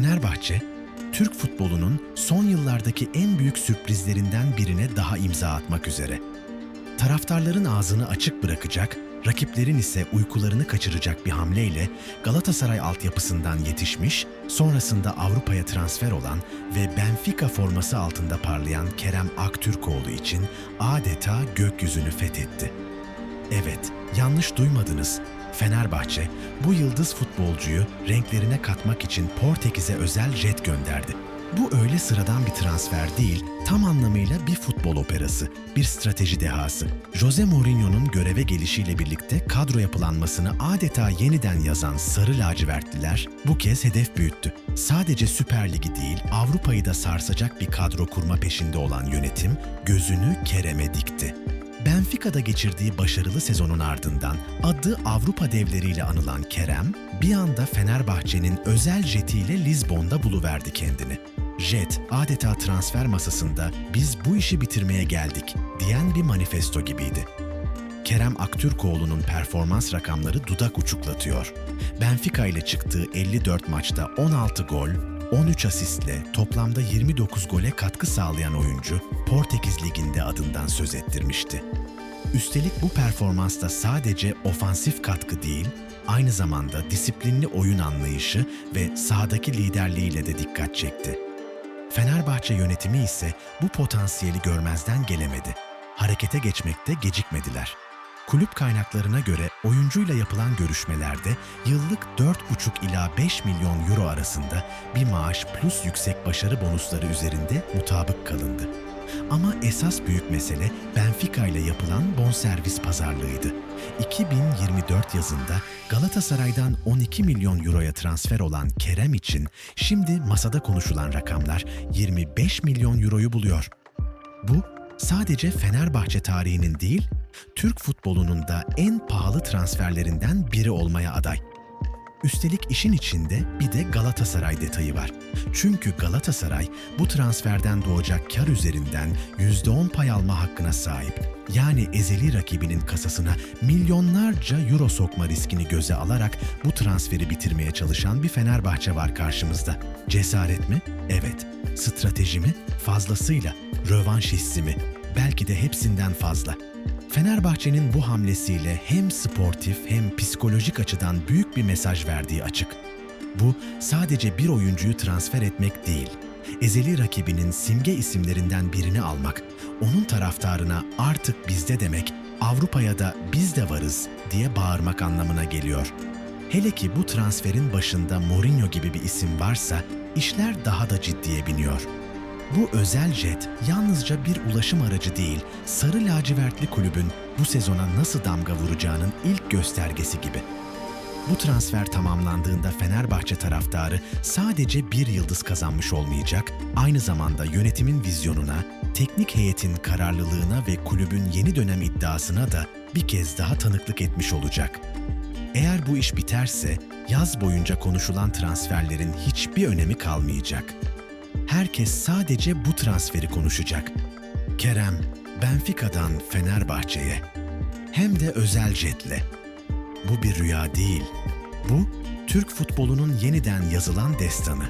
Fenerbahçe, Türk futbolunun son yıllardaki en büyük sürprizlerinden birine daha imza atmak üzere. Taraftarların ağzını açık bırakacak, rakiplerin ise uykularını kaçıracak bir hamleyle Galatasaray altyapısından yetişmiş, sonrasında Avrupa'ya transfer olan ve Benfica forması altında parlayan Kerem Aktürkoğlu için adeta gökyüzünü fethetti. Evet, yanlış duymadınız. Fenerbahçe bu yıldız futbolcuyu renklerine katmak için Portekiz'e özel jet gönderdi. Bu öyle sıradan bir transfer değil, tam anlamıyla bir futbol operası, bir strateji dehası. Jose Mourinho'nun göreve gelişiyle birlikte kadro yapılanmasını adeta yeniden yazan sarı lacivertliler bu kez hedef büyüttü. Sadece Süper Ligi değil, Avrupa'yı da sarsacak bir kadro kurma peşinde olan yönetim gözünü Kerem'e dikti. Benfica'da geçirdiği başarılı sezonun ardından adı Avrupa devleriyle anılan Kerem, bir anda Fenerbahçe'nin özel jetiyle Lizbon'da buluverdi kendini. Jet adeta transfer masasında biz bu işi bitirmeye geldik diyen bir manifesto gibiydi. Kerem Aktürkoğlu'nun performans rakamları dudak uçuklatıyor. Benfica ile çıktığı 54 maçta 16 gol, 13 asistle toplamda 29 gole katkı sağlayan oyuncu Portekiz Ligi'nde adından söz ettirmişti. Üstelik bu performansta sadece ofansif katkı değil, aynı zamanda disiplinli oyun anlayışı ve sahadaki liderliğiyle de dikkat çekti. Fenerbahçe yönetimi ise bu potansiyeli görmezden gelemedi. Harekete geçmekte gecikmediler. Kulüp kaynaklarına göre oyuncuyla yapılan görüşmelerde yıllık 4,5 ila 5 milyon euro arasında bir maaş plus yüksek başarı bonusları üzerinde mutabık kalındı. Ama esas büyük mesele Benfica ile yapılan bonservis pazarlığıydı. 2024 yazında Galatasaray'dan 12 milyon euroya transfer olan Kerem için şimdi masada konuşulan rakamlar 25 milyon euroyu buluyor. Bu sadece Fenerbahçe tarihinin değil, Türk futbolunun da en pahalı transferlerinden biri olmaya aday. Üstelik işin içinde bir de Galatasaray detayı var. Çünkü Galatasaray bu transferden doğacak kar üzerinden %10 pay alma hakkına sahip. Yani ezeli rakibinin kasasına milyonlarca euro sokma riskini göze alarak bu transferi bitirmeye çalışan bir Fenerbahçe var karşımızda. Cesaret mi? Evet. Strateji mi? Fazlasıyla. Rövanş hissi mi? Belki de hepsinden fazla. Fenerbahçe'nin bu hamlesiyle hem sportif hem psikolojik açıdan büyük bir mesaj verdiği açık. Bu sadece bir oyuncuyu transfer etmek değil, ezeli rakibinin simge isimlerinden birini almak, onun taraftarına artık bizde demek, Avrupa'ya da biz de varız diye bağırmak anlamına geliyor. Hele ki bu transferin başında Mourinho gibi bir isim varsa işler daha da ciddiye biniyor. Bu özel jet yalnızca bir ulaşım aracı değil, sarı lacivertli kulübün bu sezona nasıl damga vuracağının ilk göstergesi gibi. Bu transfer tamamlandığında Fenerbahçe taraftarı sadece bir yıldız kazanmış olmayacak, aynı zamanda yönetimin vizyonuna, teknik heyetin kararlılığına ve kulübün yeni dönem iddiasına da bir kez daha tanıklık etmiş olacak. Eğer bu iş biterse yaz boyunca konuşulan transferlerin hiçbir önemi kalmayacak. Herkes sadece bu transferi konuşacak. Kerem, Benfica'dan Fenerbahçe'ye. Hem de özel jetle. Bu bir rüya değil. Bu, Türk futbolunun yeniden yazılan destanı.